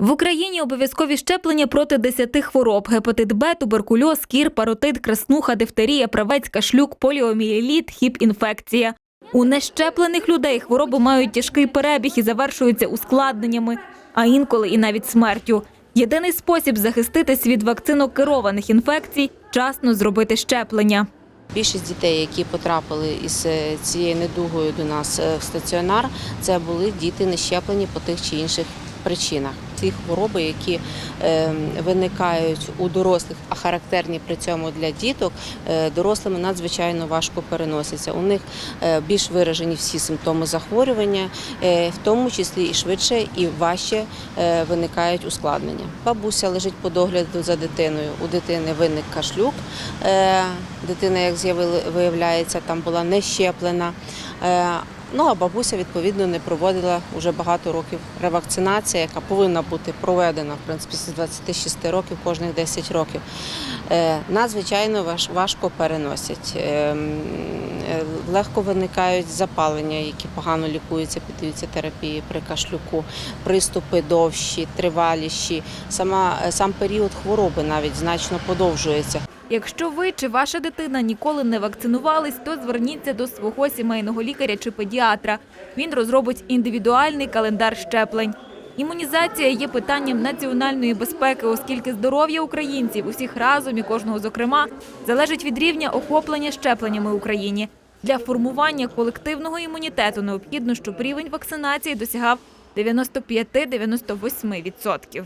В Україні обов'язкові щеплення проти 10 хвороб: гепатит Б, туберкульоз, кір, паротит, краснуха, дифтерія, правець, кашлюк, поліомієліт, хіп-інфекція. У нещеплених людей хвороби мають тяжкий перебіг і завершуються ускладненнями, а інколи і навіть смертю. Єдиний спосіб захиститись від вакцинокерованих інфекцій вчасно зробити щеплення. Більшість дітей, які потрапили із е, цією недугою до нас е, в стаціонар, це були діти не щеплені по тих чи інших причинах. Ці хвороби, які е, виникають у дорослих, а характерні при цьому для діток, е, дорослими надзвичайно важко переносяться. У них е, більш виражені всі симптоми захворювання, е, в тому числі і швидше і важче виникають ускладнення. Бабуся лежить по догляду за дитиною. У дитини виник кашлюк. Дитина, як з'явили- виявляється, там була не щеплена. Ну а бабуся відповідно не проводила вже багато років ревакцинація, яка повинна бути проведена в принципі з 26 років, кожних 10 років. Е, Надзвичайно важко переносять. Е, м, е, Легко виникають запалення, які погано лікуються, піддаються терапії при кашлюку, приступи довші, триваліші. Сама е, сам період хвороби навіть значно подовжується. Якщо ви чи ваша дитина ніколи не вакцинувались, то зверніться до свого сімейного лікаря чи педіатра. Він розробить індивідуальний календар щеплень. Імунізація є питанням національної безпеки, оскільки здоров'я українців, усіх разом і кожного зокрема, залежить від рівня охоплення щепленнями в Україні. Для формування колективного імунітету необхідно, щоб рівень вакцинації досягав 95-98%.